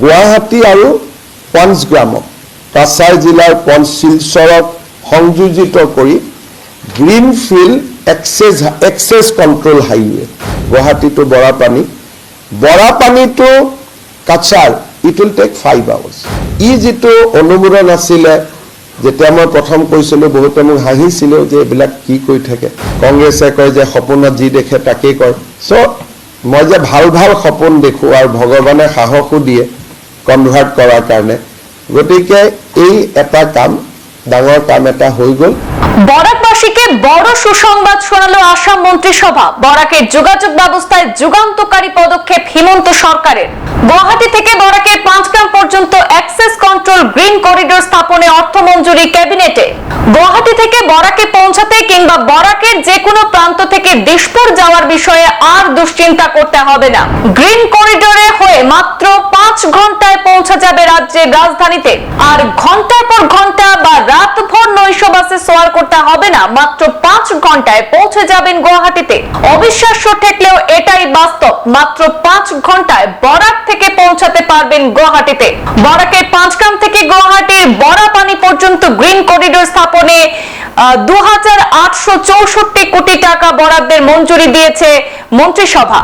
গুৱাহাটী আৰু পঞ্চগ্ৰামক কাছাৰ জিলাৰ পঞ্চ শিলচৰক সংযোজিত কৰি greenfield access access control highway. Guwahati to Barapani. Barapani to Cachar, it will take five hours. ই যিটো অনুমোদন আছিলে, যেতিয়া মই প্ৰথম কৈছিলোঁ, বহুতে মোক হাঁহিছিলেও যে এইবিলাক কি কৰি থাকে। কংগ্ৰেছে কয় যে সপোনত যি দেখে তাকেই কয়। চ' মই যে ভালো ভালো সপোন দেখোঁ আৰু ভগৱানে সাহসো দিয়ে কনভাৰ্ট কৰাৰ কাৰণে। গতিকে এই এটা কাম, ডাঙৰ কাম এটা হৈ গ'ল। বরাকবাসীকে বড় সুসংবাদ শোনালো আসাম মন্ত্রিসভা। বরাকের যোগাযোগ ব্যবস্থায় যুগান্তকারী পদক্ষেপ হিমন্ত সরকারের। গুয়াহাটি থেকে বরাকের পাঁচগ্রাম পর্যন্ত অ্যাক্সেস কন্ট্রোল গ্রিন করিডোর স্থাপনে অর্থ মঞ্জুরি ক্যাবিনেটে। থেকে বরাকে পৌঁছাতে কিংবা বরাকের যে কোনো প্রান্ত থেকে দিশপুর যাওয়ার বিষয়ে আর দুশ্চিন্তা করতে হবে না। গ্রিন করিডোরে হয়ে মাত্র পাঁচ ঘন্টায় পৌঁছা যাবে রাজ্যের রাজধানীতে। আর ঘণ্টার পর ঘণ্টা বা রাত ভর নৈশ বাসে সোয়ার করতে হবে না, মাত্র পাঁচ ঘন্টায় পৌঁছে যাবেন গুয়াহাটিতে। অবিশ্বাস্য ঠেকলেও এটাই বাস্তব, মাত্র পাঁচ ঘন্টায় বরাক পৌঁছাতে পারবেন গুয়াহাটিতে। বরাকের পাঁচগ্রাম থেকে গুয়াহাটির বড়াপানি পর্যন্ত গ্রিন করিডোর স্থাপনে কোটি টাকা বরাদ্দের মঞ্জুরি দিয়েছে মন্ত্রিসভা।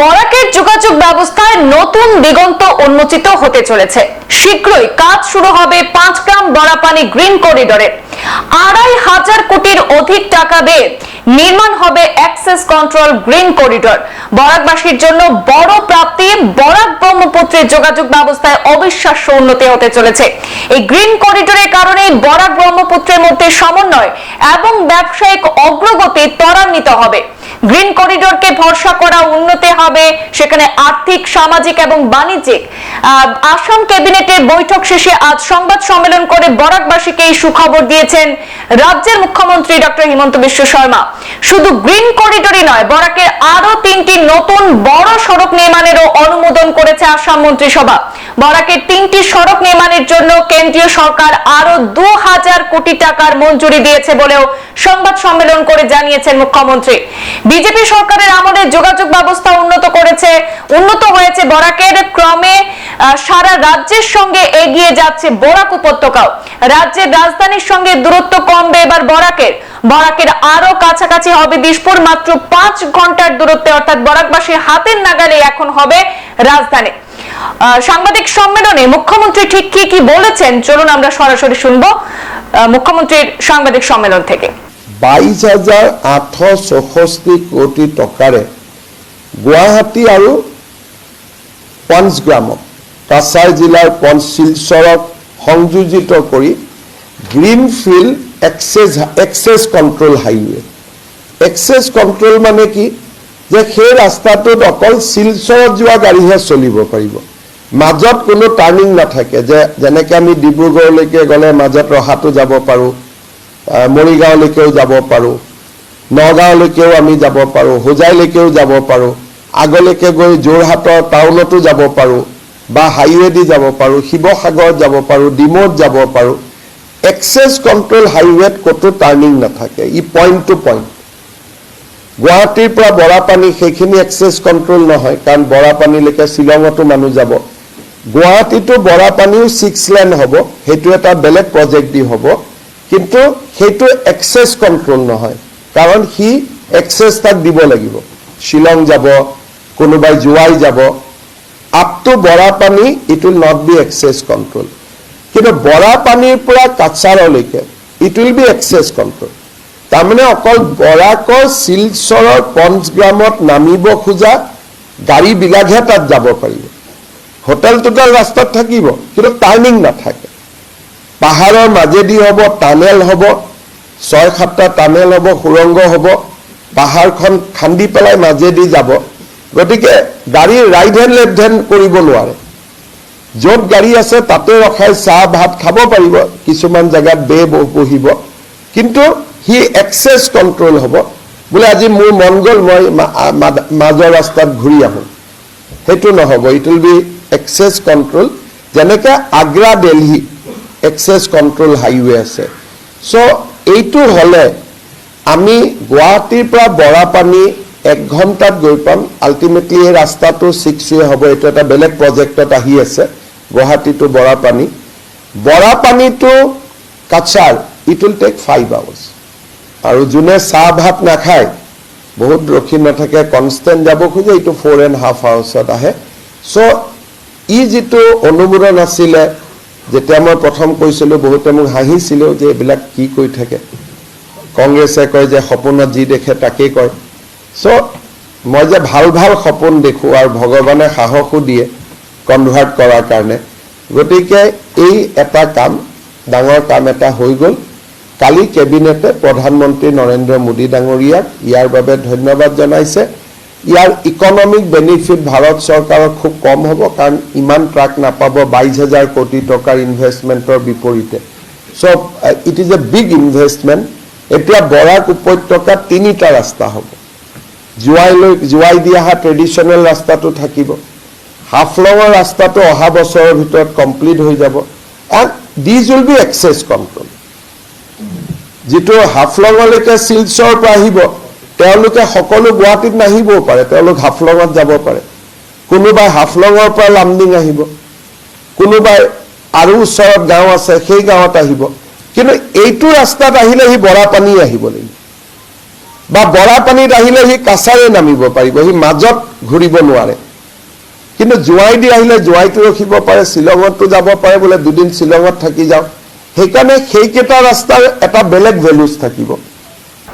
বরাকের যোগাযোগ ব্যবস্থায় নতুন দিগন্ত উন্মোচিত হতে চলেছে। শীঘ্রই কাজ শুরু হবে পাঁচগ্রাম বড়াপানি গ্রিন করিডোরে। আড়াই হাজার কোটির অধিক টাকা দিয়ে নির্মাণ হবে অ্যাক্সেস কন্ট্রোল গ্রিন করিডোর বরাকবাসীর জন্য বড় প্রাপ্তি, বরাক ব্রহ্মপুত্রের যোগাযোগ ব্যবস্থায় অবিশ্বাস্য উন্নতি হতে চলেছে। এই গ্রিন করিডোরের কারণে বরাক ব্রহ্মপুত্রের মধ্যে সমন্বয় এবং ব্যবসায়িক অগ্রগতি ত্বরান্বিত হবে। গ্রিন করিডোরকে ভরসা করা উন্নতি হবে, সেখানে আর্থিক, সামাজিক এবং বাণিজ্যিক। আসাম ক্যাবিনেটের বৈঠক শেষে আজ সংবাদ সম্মেলন করে বরাকবাসীকে এই সুখবর দিয়েছেন রাজ্যের মুখ্যমন্ত্রী ডক্টর হিমন্ত বিশ্ব শর্মা। শুধু গ্রিন করিডোরই নয়, বরাকের আরও তিনটি নতুন বড় সড়ক নির্মাণেরও অনুমোদন করেছে আসাম মন্ত্রিসভা। বরাকের তিনটি সড়ক নির্মাণের জন্য কেন্দ্রীয় সরকার আরও দু হাজার কোটি টাকার মঞ্জুরি দিয়েছে বলেও সংবাদ সম্মেলন করে জানিয়েছেন মুখ্যমন্ত্রী। বিজেপি সরকারের আমলে যোগাযোগ ব্যবস্থা উন্নত করেছে, উন্নত হয়েছে বরাকের। ক্রমে সারা রাজ্যের সঙ্গে এগিয়ে যাচ্ছে বরাক উপত্যকাও। রাজ্যের রাজধানীর সঙ্গে দূরত্ব কমবে এবার বরাকের। বরাকের আরও কাছাকাছি হবে দিশপুর মাত্র পাঁচ ঘণ্টার দূরত্বে, অর্থাৎ বরাকবাসীর হাতের নাগালে এখন হবে রাজধানী। সাংবাদিক সম্মেলনে মুখ্যমন্ত্রী ঠিক কি কি বলেছেন? চলুন আমরা সরাসরি শুনব মুখ্যমন্ত্রীর সাংবাদিক সম্মেলন থেকে। বাইছ হাজাৰ আঠশ চৌষষ্ঠি কোটি টকাৰে গুৱাহাটী আৰু পঞ্চগ্ৰামক কাছাৰ জিলাৰ পঞ্চ শিলচৰক সংযোজিত কৰি greenfield access access control highway. Access control মানে কি? যে সেই ৰাস্তাটোত অকল শিলচৰত যোৱা গাড়ীহে চলিব পাৰিব। মাজত কোনো টাৰ্ণিং নাথাকে। যে, যেনেকৈ আমি ডিব্ৰুগড়লৈকে গ'লে মাজত ৰহাটো যাব পাৰোঁ। মৰিগাঁৱলৈকেও যাব পাৰোঁ। নগাঁৱলৈকেও আমি যাব পাৰোঁ, হোজাইলৈকেও যাব পাৰোঁ। আগলৈকে গৈ যোৰহাটৰ টাউনতো যাব পাৰোঁ বা হাইৱেদি যাব পাৰোঁ, শিৱসাগৰত যাব পাৰোঁ, ডিমৌত যাব পাৰোঁ। এক্সেছ কণ্ট্ৰল হাইৱেত ক'তো টাৰ্ণিং নাথাকে, ই পইণ্ট টু পইণ্ট। গুৱাহাটীৰ পৰা বৰাপানী সেইখিনি এক্সেছ কণ্ট্ৰল নহয়, কাৰণ বৰাপানীলৈকে শ্বিলঙতো মানুহ যাব। গুৱাহাটীতো বৰাপানীও ছিক্স লেন হ'ব, সেইটো এটা বেলেগ প্ৰজেক্ট দি হ'ব। কিন্তু সেইটো এক্সেছ কণ্ট্ৰল নহয়। কাৰণ সি এক্সেছ তাক দিব লাগিব। শ্বিলং যাব, কোনোবাই জোৱাই যাব। Up to Barapani it will not be access control কিন্তু বৰাপানীৰ পৰা কাছাৰলৈকে it will be access control তাৰমানে অকল বৰাকৰ শিলচৰৰ পঞ্চগ্ৰামত নামিব খোজা গাড়ীবিলাকহে তাত যাব পাৰিব। হোটেল টোটেল ৰাস্তাত থাকিব, কিন্তু টাৰ্ণিং নাথাকে। পাহাৰৰ মাজেদি হ'ব, টানেল হ'ব ছয় সাতটা টানেল হ'ব, সুৰংগ হ'ব, পাহাৰখন খান্দি পেলাই মাজেদি যাব। গতিকে গাড়ী ৰাইট হেণ্ড লেফ্ট হেণ্ড কৰিব নোৱাৰে। য'ত গাড়ী আছে, তাতে ৰখাই চাহ, ভাত খাব পাৰিব, কিছুমান জেগাত বে বহিব কিন্তু সি এক্সেছ কণ্ট্ৰল হ'ব। বোলে, আজি মোৰ মন গ'ল, মই মাজৰ ৰাস্তাত ঘূৰি আহোঁ। সেইটো নহ'ব it will be access control যেনেকৈ Agra Delhi access control highway আছে। চ' এইটো হ'লে আমি গুৱাহাটীৰ পৰা বৰাপানী এক ঘণ্টাত গৈ পাম। আল্টিমেটলি এই ৰাস্তাটো ছিক্স ৱে হ'ব। এইটো এটা বেলেগ প্ৰজেক্টত আহি আছে Guwahati to Barapani. Barapani to Cachar it will take five hours আৰু যোনে চাহ ভাত নাখায়, বহুত ৰখি নাথাকে কনষ্টেণ্ট যাব খোজে, এইটো ফ'ৰ এণ্ড হাফ আৱাৰ্ছত আহে। চ' ই যিটো অনুমোদন আছিলে যেতিয়া মই প্ৰথম কৈছিলোঁ, বহুতে মোক হাঁহিছিলেও যে এইবিলাক কি কৈ থাকে। কংগ্ৰেছে কয় যে সপোনত যি দেখে তাকেই কয়। চ' মই যে ভালো ভালো সপোন দেখোঁ আৰু ভগৱানে সাহসো দিয়ে কনভাৰ্ট কৰাৰ কাৰণে, গতিকে এই এটা কাম, ডাঙৰ কাম এটা হৈ গ'ল। কালি কেবিনেটে প্ৰধানমন্ত্ৰী নৰেন্দ্ৰ মোদী ডাঙৰীয়াক ইয়াৰ বাবে ধন্যবাদ জনাইছে। ইয়াৰ ইকনমিক বেনিফিট ভাৰত চৰকাৰৰ খুব কম হ'ব, কাৰণ ইমান ট্ৰাক নাপাব, বাইছ হাজাৰ কোটি টকাৰ ইনভেষ্টমেণ্টৰ বিপৰীতে। So' it is a big investment এতিয়া বৰাক উপত্যকাত তিনিটা ৰাস্তা হ'ব। জোৱাইলৈ জোৱাই দি অহা ট্ৰেডিশ্যনেল ৰাস্তাটো থাকিব। হাফলঙৰ ৰাস্তাটো অহা বছৰৰ ভিতৰত কমপ্লিট হৈ যাব। And this will be access control যিটো হাফলঙলৈকে শিলচৰৰ পৰা আহিব তেওঁলোকে সকলো গুৱাহাটীত নাহিবও পাৰে, তেওঁলোক হাফলঙত যাব পাৰে। কোনোবাই হাফলঙৰ পৰা লামডিং আহিব, কোনোবাই আৰু ওচৰত গাঁও আছে, সেই গাঁৱত আহিব। কিন্তু এইটো ৰাস্তাত আহিলে সি বৰাপানী আহিব লাগিব। বা বৰাপানীত আহিলে সি কাছাৰে নামিব পাৰিব, সি মাজত ঘূৰিব নোৱাৰে। কিন্তু জোৱাই দি আহিলে জোৱাইটো ৰখিব পাৰে, শ্বিলঙতো যাব পাৰে বোলে, দুদিন শ্বিলঙত থাকি যাওঁ। সেইকাৰণে সেইকেইটা ৰাস্তাৰ এটা বেলেগ ভেলুজ থাকিব।